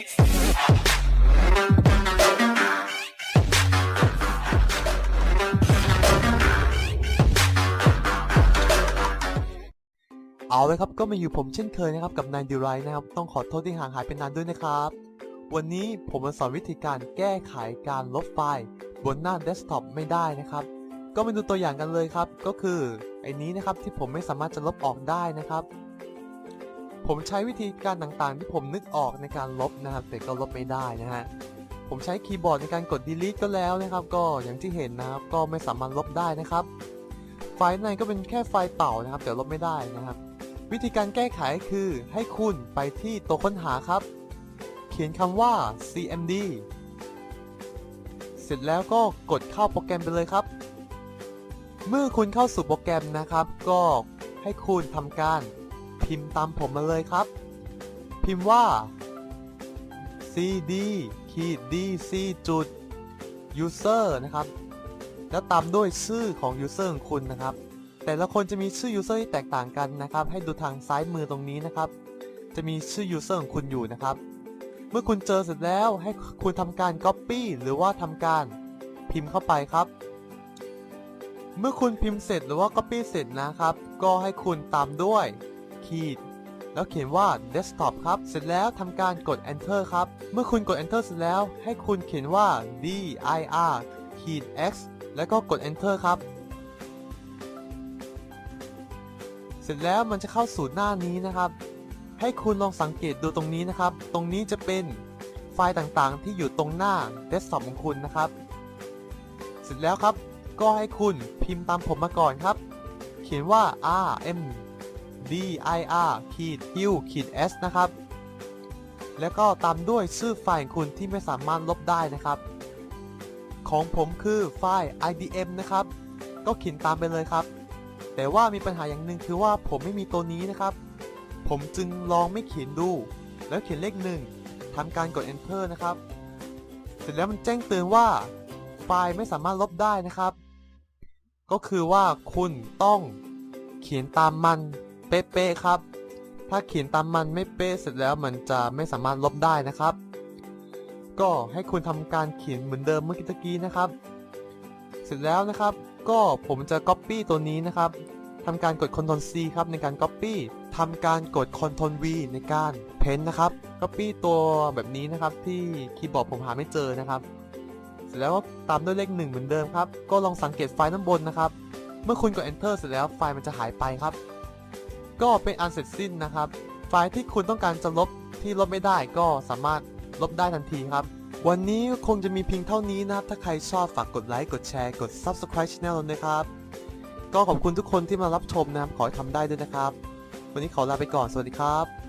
เอาเลยครับก็มาอยู่ผมเช่นเคยนะครับกับนายดิไรนะครับ ต้องขอโทษที่ห่างหายไปนานด้วยนะครับ วันนี้ผมมาสอนวิธีการแก้ไขการลบไฟล์ บนหน้าเดสก์ท็อปไม่ได้นะครับ ก็มาดูตัวอย่างกันเลยครับ ก็คือไอ้นี้นะครับที่ผมไม่สามารถจะลบออกได้นะครับ ผมใช้วิธีการต่างๆ ที่ผมนึกออกในการลบนะครับ แต่ก็ลบไม่ได้นะฮะผมใช้คีย์บอร์ดในการกด delete ก็แล้วนะครับ ก็อย่างที่เห็นนะครับก็ไม่สามารถลบได้นะครับ ไฟล์ในก็เป็นแค่ไฟล์เต่านะครับแต่ลบไม่ได้นะครับ วิธีการแก้ไขคือให้คุณไปที่ตัวค้นหาครับ เขียนคำว่า cmd เสร็จแล้วก็กดเข้าโปรแกรมไปเลยครับ เมื่อคุณเข้าสู่โปรแกรมนะครับ ก็ให้คุณทำการ พิมพ์ตามผมมาเลยครับ พิมพ์ว่า cd ขีด dc จุด user นะครับ แล้วตามด้วยชื่อของ user ของคุณนะครับ แต่ละคนจะมีชื่อ user ที่แตกต่างกันนะครับ ให้ดูทางซ้ายมือตรงนี้นะครับ จะมีชื่อ user ของคุณอยู่นะครับ เมื่อคุณเจอเสร็จแล้วให้คุณทำการ copy หรือว่าทำการพิมพ์เข้าไปครับ เมื่อคุณพิมพ์เสร็จหรือว่า copy เสร็จนะครับ ก็ให้คุณตามด้วย ขีดแล้วเขียนว่า desktop ครับ เสร็จแล้วทำการกด enter ครับ เมื่อคุณกด enter เสร็จแล้ว ให้คุณเขียนว่า dir ขีด x แล้วก็กด enter ครับ เสร็จแล้วมันจะเข้าสู่หน้านี้นะครับ ให้คุณลองสังเกตดูตรงนี้นะครับ ตรงนี้จะเป็นไฟล์ต่างๆ ที่อยู่ตรงหน้าเดสก์ท็อปของคุณนะครับ เสร็จแล้วครับ ก็ให้คุณพิมพ์ตามผมมาก่อนครับ เขียนว่า rm d i r ขีด u ขีด s นะครับ แล้วก็ตามด้วยชื่อไฟล์ของคุณที่ไม่สามารถลบได้นะครับ ของผมคือไฟล์ idm นะครับ ก็เขียนตามไปเลยครับ แต่ว่ามีปัญหาอย่างหนึ่งคือว่าผมไม่มีตัวนี้นะครับ ผมจึงลองไม่เขียนดู แล้วเขียนเลขหนึ่งทำการกด enter นะครับ เสร็จแล้วมันแจ้งเตือนว่า ไฟล์ไม่สามารถลบได้นะครับ ก็คือว่าคุณต้องเขียนตามมัน เป๊ะๆครับ ถ้าเขียนตามมันไม่เป๊ะเสร็จแล้วมันจะไม่สามารถลบได้นะครับ ก็ให้คุณทำการเขียนเหมือนเดิมเมื่อกี้ตะกี้นะครับ เสร็จแล้วนะครับ ก็ผมจะ Copy ตัวนี้นะครับทำการกด Ctrl C ครับในการ Copy ทำการกด Ctrl V ในการ Paste นะครับ Copy ตัวแบบนี้นะครับที่คีย์บอร์ดผมหาไม่เจอนะครับ เสร็จแล้วก็ตามด้วยเลขหนึ่งเหมือนเดิมครับ ก็ลองสังเกตไฟล์ด้านบนนะครับ เมื่อคุณกด Enter เสร็จแล้วไฟล์มันจะหายไปครับ ก็เป็นอันเสร็จสิ้นนะครับ ไฟล์ที่คุณต้องการจะลบที่ลบไม่ได้ก็สามารถลบได้ทันทีครับ วันนี้คงจะมีเพียงเท่านี้นะครับ ถ้าใครชอบฝากกดไลค์ กดแชร์ กด Subscribe Channel เราด้วยครับ ก็ขอบคุณทุกคนที่มารับชมนะครับ ขอให้ทำได้ด้วยนะครับ วันนี้ขอลาไปก่อน สวัสดีครับ